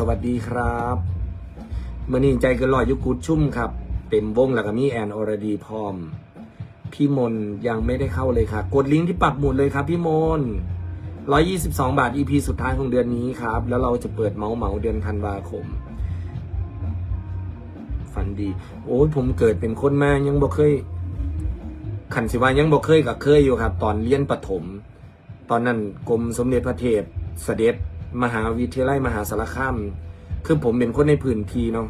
สวัสดีครับเมื่อนี้ใจเกันลอยยุกุดชุ่มครับ เต็มวงแล้วก็มีแอนอรดีพร้อม พี่มนยังไม่ได้เข้าเลยค่ะ กดลิงก์ที่ปักหมุดเลยครับพี่มน122 บาท EP สุดท้ายของเดือนนี้ครับ แล้วเราจะเปิดเมาส์เมาเดือนธันวาคม ฝันดี โอ้ยผมเกิดเป็นคนมายังบ่เคย ขันสิว่ายังบ่เคยกับเคยอยู่ครับ ตอนเรียนประถม ตอนนั้นกรมสมเด็จพระเทพเสด็จ มหาวิทยาลัยมหาสารคาม คือผมเป็นคนในพื้นที่เนาะ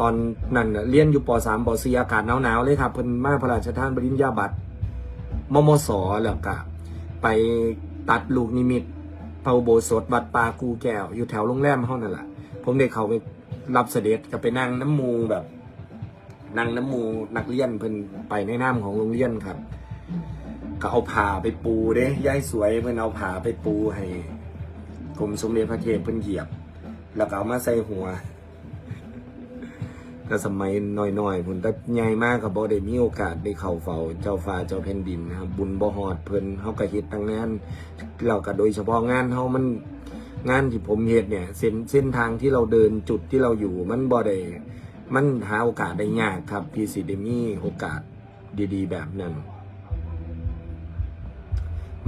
ตอนนั้นเรียนอยู่ป .3 ป .4 อากาศหนาวๆเลยครับเพิ่นมาพระราชทานปริญญาบัตรมมสแล้วก็ไปตัดลูกนิมิตเปาโบสถวัดปากูแก้ว อยู่แถวโรงแรมเฮานั่นแหละผมได้เขาไปรับเสด็จก็ไปนั่งน้ำมูแบบนั่งน้ำมูนักเรียนเพิ่นไปในน้ำของโรงเรียนครับ ก็เอาผ้าไปปูเด้ยายสวยเพิ่นเอาผ้าไปปูให้ มสมเด็จพระเทพเพิ่นเหยียบ แล้วก็เอามาใส่หัวก็สมัยน้อยๆพุ่นแต่ใหญ่มากก็บ่ได้มีโอกาสได้เข้าเฝ้าเจ้าฟ้าเจ้าแผ่นดินนะครับบุญบ่ฮอดเพิ่นเฮาก็เฮ็ดตั้งนานแล้วก็โดยเฉพาะงานเฮามันงานที่ผมเฮ็ดเนี่ยเส้นเส้นทางที่เราเดินจุดที่เราอยู่มันบ่ได้มันหาโอกาสได้ยากครับที่สิได้มีโอกาสดีๆ แบบนั้น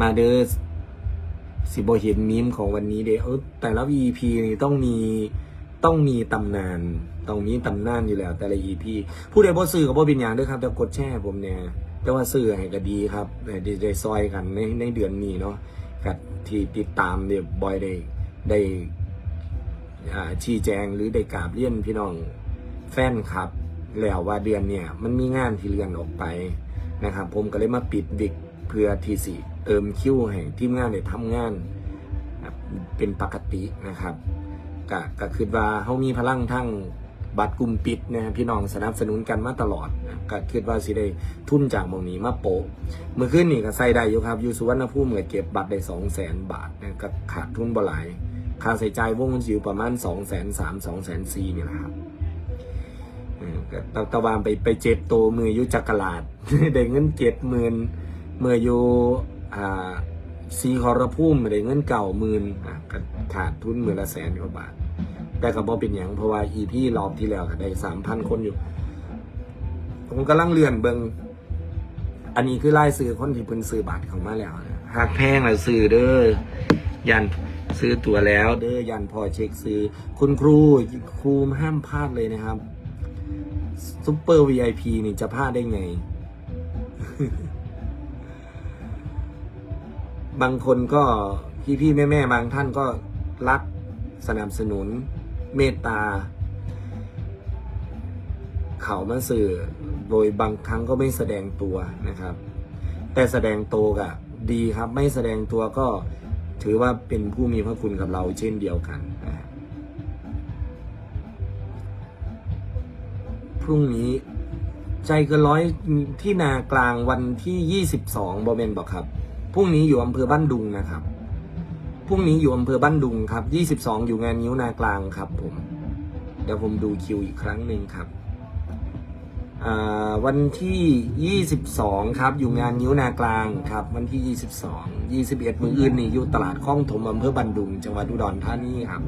มาเดอ สิบเห็นมีมของวันนี้เด้เออแต่ละ EP นี่ต้องมีต้องมีตำนานต้องมีตำนานอยู่แล้ว แต่ละ EP ผู้ใดบ่ซื้อกับบ่เป็นอย่างด้วยครับแต่กดแชร์ผมเนี่ยแต่ว่าซื้อให้ก็ดีครับได้ได้ได้ซอยกันในในเดือนนี้เนาะกับที่ติดตามเนี่ยบอยได้ได้อ่าชี้แจงหรือได้กราบเรียนพี่น้องแฟนครับ แล้วว่าเดือนเนี่ยมันมีงานที่เลื่อนออกไปนะครับ ผมก็เลยมาปิดวิกเพื่อที่สิ เติมคิวให้ทีมงานได้ทำงานเป็นปกตินะครับก็ก็คือว่าเขามีพลังทั้งบัตรกลุ่มปิดนะพี่น้องสนับสนุนกันมาตลอดนะก็คิดว่าสิได้ทุนจากมองนี้มาโปะเมื่อคืนนี่ก็ใส่ได้อยู่ครับอยู่สุวรรณภูมิก็เก็บบัตรได้สองแสนบาทนะก็ขาดทุนบ่หลายค่าใส่ใจวงเงินอยู่ประมาณสองแสนสามสองแสนสี่นี่แหละครับอืมก็ตะตะวานไปไปเจ็บโตวมืออยุจักรลาดได้เงินเจ็ดหมื่นเมื่ออยู่ อ่าซีคอรพุ่มได้เงินเก่าหมื่นอะขาดทุนหมื่นละแสนกว่าบาท แต่ก็บอเป็นอย่างเพราะว่าอีพี่รอบที่แล้วก็ได้สามพันคนอยู่ ผมกำลังเลื่อนเบิงอันนี้คือไล่ซื้อคนที่เพิ่นซื้อบัตรของมาแล้วนะหากแพงแล้วซื้อเด้อยันซื้อตั๋วแล้ว เด้อยันพอเช็คซื้อ คุณครูครูห้ามพลาดเลยนะครับซุปเปอร์ VIP นี่จะพลาดได้ไง บางคนก็พี่พี่แม่แม่บางท่านก็รักสนับสนุนเมตตา เขามาสื่อโดยบางครั้งก็ไม่แสดงตัวนะครับ แต่แสดงตัวก็ดีครับ ไม่แสดงตัวก็ถือว่าเป็นผู้มีพระคุณกับเราเช่นเดียวกันนะพรุ่งนี้ใจเกินร้อยที่นากลางวันที่ 22บอเมนบอกครับ พรุ่งนี้อยู่อำเภอบ้านดุงนะครับพรุ่งนี้อยู่อำเภอบ้านดุงครับ 22 อยู่งานนิ้วนากลางครับ ผม เดี๋ยวผมดูคิวอีกครั้งหนึ่งครับอ่าวันที่ 22 ครับ อยู่งานนิ้วนากลางครับ วันที่ 22 21 มืออื่นนี่อยู่ตลาดคลองถมอำเภอบันดุง จังหวัดอุดรธานีครับ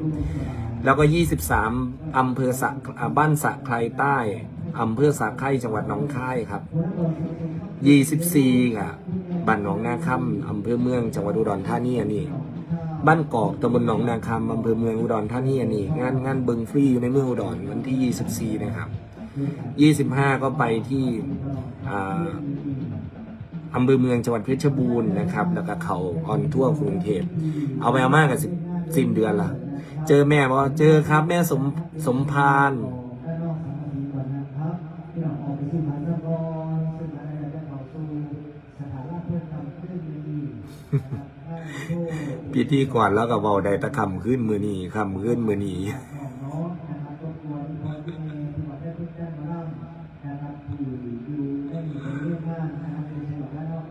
แล้วก็ 23อำเภอสะบ้านสะไครใต้ อำเภอสะไครจังหวัดหนองคายครับ24ค่ะบ้านหนองนาคำอำเภอเมืองจังหวัดอุดรธานีอันนี้บ้านกอกตำบลหนองนาคำอำเภอเมืองอุดรธานีอันนี้งานงานเบิงฟรีอยู่ในเมืองอุดรวันที่24นะครับ25ก็ไปที่ออำเภอเมืองจังหวัดเพชรบูรณ์นะครับแล้วก็เขาออนทั่วกรุงเทพเอาไปเอามากกับสิบสิ้นเดือนละเจอแม่บอกเจอครับแม่สมสมพาน พิธีก่อนแล้วก็เบาได้ตะคำขึ้นมือนีคำขึ้นมือนี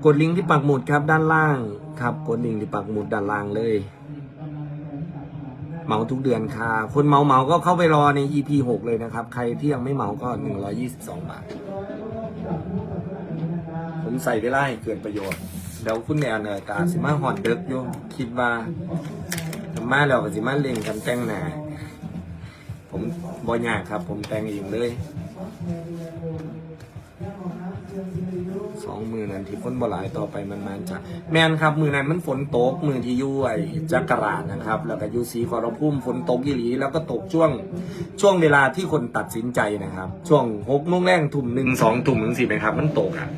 กดลิงก์ที่ปักหมุดครับด้านล่าง ครับกดลิงก์ที่ปักหมุดด้านล่างเลยเหมาทุกเดือนค่ะ คนเมาเมาก็เข้าไปรอใน EP 6เลยนะครับ ใครที่ยังไม่เมาก็122บาท ผมใส่เวลาให้เกิดประโยชน์ เดี๋ยวคุณแม่เนยกาสิมาหอดเด็กอยู่คิดว่ามาแล้วก็สิมาเล่นกันแต่งหน้าผมบ่ยากครับ ผมแต่งเองเลยสองมือนั้นที่ฝนบ่หลายต่อไปมันมันจะแมนครับ มือนั้นมันฝนตก มือที่อยู่ไอ้จักราชนะครับ แล้วก็อยู่สีขอรพุ่มฝนตกยี่หลี แล้วก็ตกช่วงช่วงเวลาที่คนตัดสินใจนะครับ ช่วงหกโมงแรงทุ่มหนึ่งสองทุ่มถึงสี่ไหมครับ มันตกอะ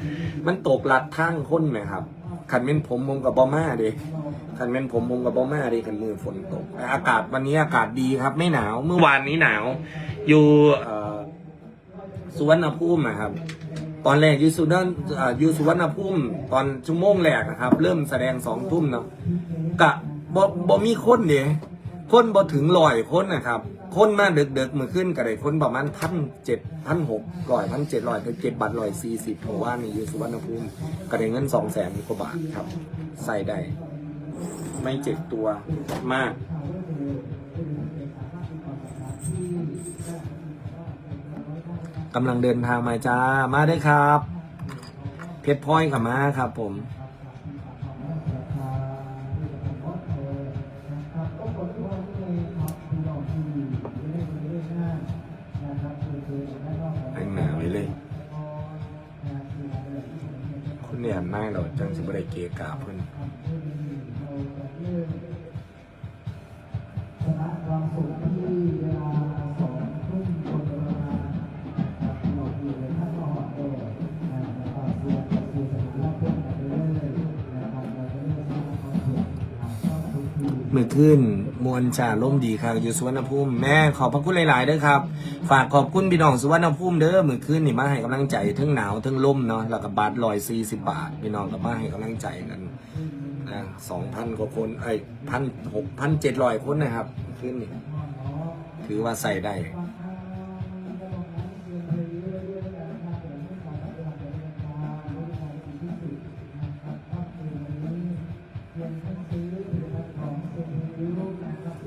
มันตกลัดทางคนไหมครับ ขันเม้นผมมงกับบอม่าเด็ขันเม้นผมมงกับบอม่าเด็กันมือฝนตก อากาศวันนี้อากาศดีครับ ไม่หนาวเมื่อวานนี้หนาว อยู่สุวรรณภูมินะครับ ตอนแรกอยู่สุวรรณอยู่สุวรรณภูมิตอนชั่วโมงแรกนะครับ เริ่มแสดงสองทุ่มเนาะกะบ่บ่มีคนเด้ คนบ่ถึงลอยคนนะครับ คนมาเด็กๆมือขึ้นก็ได้คนประมาณพันเจ็ดพันหกร้อยพันเจ็ดร้อยก็เก็บบัตรร้อยสี่สิบเพราะว่านี่อยู่สุวรรณภูมิก็ได้เงินสองแสนกว่าบาทครับ ใส่ได้ไม่เจ็บตัวมาก กำลังเดินทางมาจ้ามาได้ครับ เพชรพลอยกับมาครับผม เนี่ยนายเราจังสิบได้เกะกาเพิ่น มือขึ้น มวลจ่าล่มดีครับอยู่สุวรรณภูมิแม่ขอบพระคุณหลายๆเด้อครับ ฝากขอบคุณพี่น้องสุวรรณภูมิเด้อมือขึ้นนี่มาให้กำลังใจทั้งหนาวทั้งล่มเนาะแล้วก็บาทลอยสี่สิบบาทพี่น้องก็มาให้กำลังใจกันนะสองพันกว่าคนไอ้พันหกพันเจ็ดร้อยคนนะครับขึ้นนี่ถือว่าใส่ได้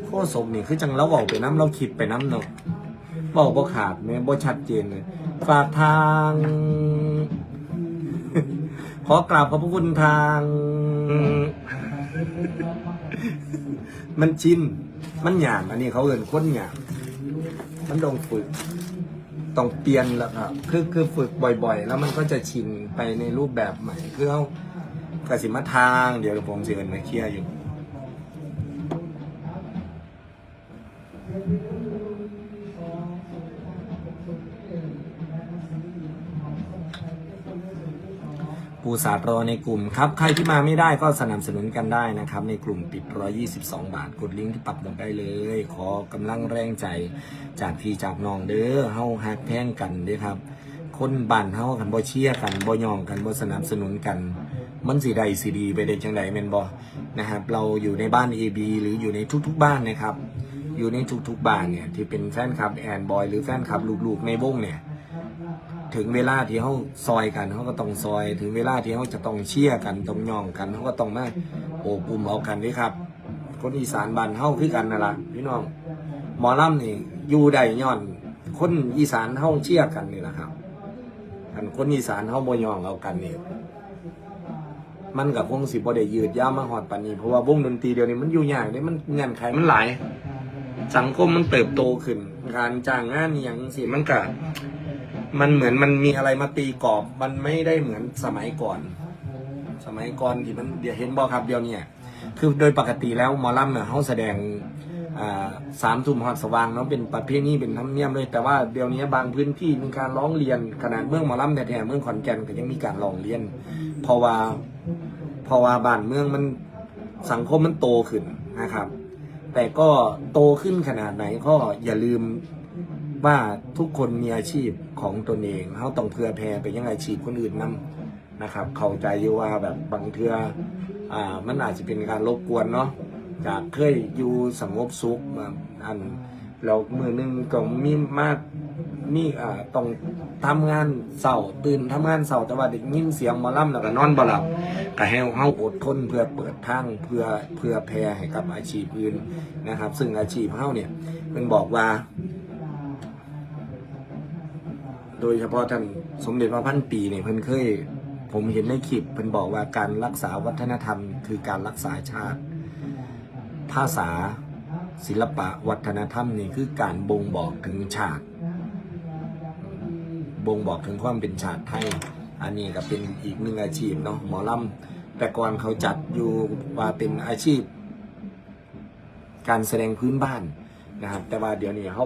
โคศกนี่คือจังเราเบาไปน้ำเราคิดไปน้ำเนาะเบาบ่ขาดแม่บ่ชัดเจนเลยฝากทาง ขอกราบขอบพระคุณทาง มันชินมันหยาบอันนี้เขาเอินค้นหยาบมันต้องฝึกต้องเปลี่ยนแล้วครับคือคือฝึกบ่อย ๆ แล้วมันก็จะชินไปในรูปแบบใหม่ คือเขากสิมาทาง เดี๋ยวผมจะเอินมาเคลียร์อยู่ ปูสาดรอในกลุ่มครับ ใครที่มาไม่ได้ก็สนับสนุนกันได้นะครับ ในกลุ่มปิด 122 บาท กดลิงก์ที่ปักลงได้เลย ขอกำลังแรงใจจากพี่จากน้องเด้อเฮาฮักแพงกันเด้อครับ คนบ้านเฮากันบ่เชียร์กันบ่ยองกันบ่สนับสนุนกัน มันสิใดสิดีไปได้จังไดแม่นบ่นะครับ เราอยู่ในบ้าน AB หรืออยู่ในทุกๆบ้านนะครับ อยู่ในทุกๆบ้านเนี่ยที่เป็นแฟนคลับแอนบอยหรือแฟนคลับลูกๆในวงเนี่ย ถึงเวลาที่เขาซอยกันเขาก็ต้องซอย ถึงเวลาที่เขาจะต้องเชียร์กันต้องย่องกันเขาก็ต้องมาโอบอุ้มเอากันด้วยครับ คนอีสานบ้านเฮาคือกันนั่นล่ะพี่น้องหมอลำนี่อยู่ได้ย้อน คนอีสานเฮาเชียร์กันนี่แหละครับอันคนอีสานเฮาบ่ย่องเอากันนี่มันกับวงสิบ่ได้ยืดยาวมาฮอดปานนี้เพราะว่าวงดนตรีเดี๋ยวนี้มันอยู่ยากเด้มันเงื่อนไขมันหลายสังคมมันเติบโตขึ้น การจ้างงานอหย่างสิมันก็ มันเหมือนมันมีอะไรมาตีกรอบ มันไม่ได้เหมือนสมัยก่อน สมัยก่อนที่มันเดี๋ยวเห็นบอกครับเดียวเนี่ย คือโดยปกติแล้วหมอลำเนี่ยเขาแสดงสามทุ่มหอดสว่างเนาะเป็นประเพณีเป็นธรรมเนียมเลย แต่ว่าเดี๋ยวนี้บางพื้นที่มีการร้องเรียนขนาดเมืองหมอลำแท้ๆเมืองขอนแก่นก็ยังมีการร้องเรียน เพราะว่าเพราะว่าบ้านเมืองมันสังคมมันโตขึ้นนะครับ แต่ก็โตขึ้นขนาดไหนก็อย่าลืมว่าทุกคนมีอาชีพ ของตนเองเขาต้องเพื่อแพร่ไปยังอาชีพคนอื่นนํนะครับ เข้าใจอยู่ว่าแบบบางเทืออ่ามันอาจจะเป็นการรบกวนเนาะจากเคยอยู่สงบสุขมาอันเรามือหนึงก็มีมากมีอ่าต้องทำงานเสาร์ตื่นทำงานเสาร์แต่ว่าได้ยินเสียงมอล่ำแล้วก็นอนบ่หลับก็ให้เฮาอดทนเพื่อเปิดทางเพื่อเพื่อแพร่ให้กับอาชีพอื่นนะครับ ซึ่งอาชีพเฮาเนี่ยเพิ่นบอกว่า โดยเฉพาะท่านสมเด็จพระพันปีเนี่ยเพิ่นเคย ผมเห็นในคลิปเพิ่นบอกว่าการรักษาวัฒนธรรม คือการรักษาชาติ ภาษาศิลปะวัฒนธรรมนี่คือการบ่งบอกถึงชาติ บ่งบอกถึงความเป็นชาติไทย อันนี้ก็เป็นอีกหนึ่งอาชีพเนาะหมอลำแต่ก่อนเขาจัดอยู่ว่าเป็นอาชีพ การแสดงพื้นบ้านนะครับแต่ว่าเดี๋ยวนี้เขา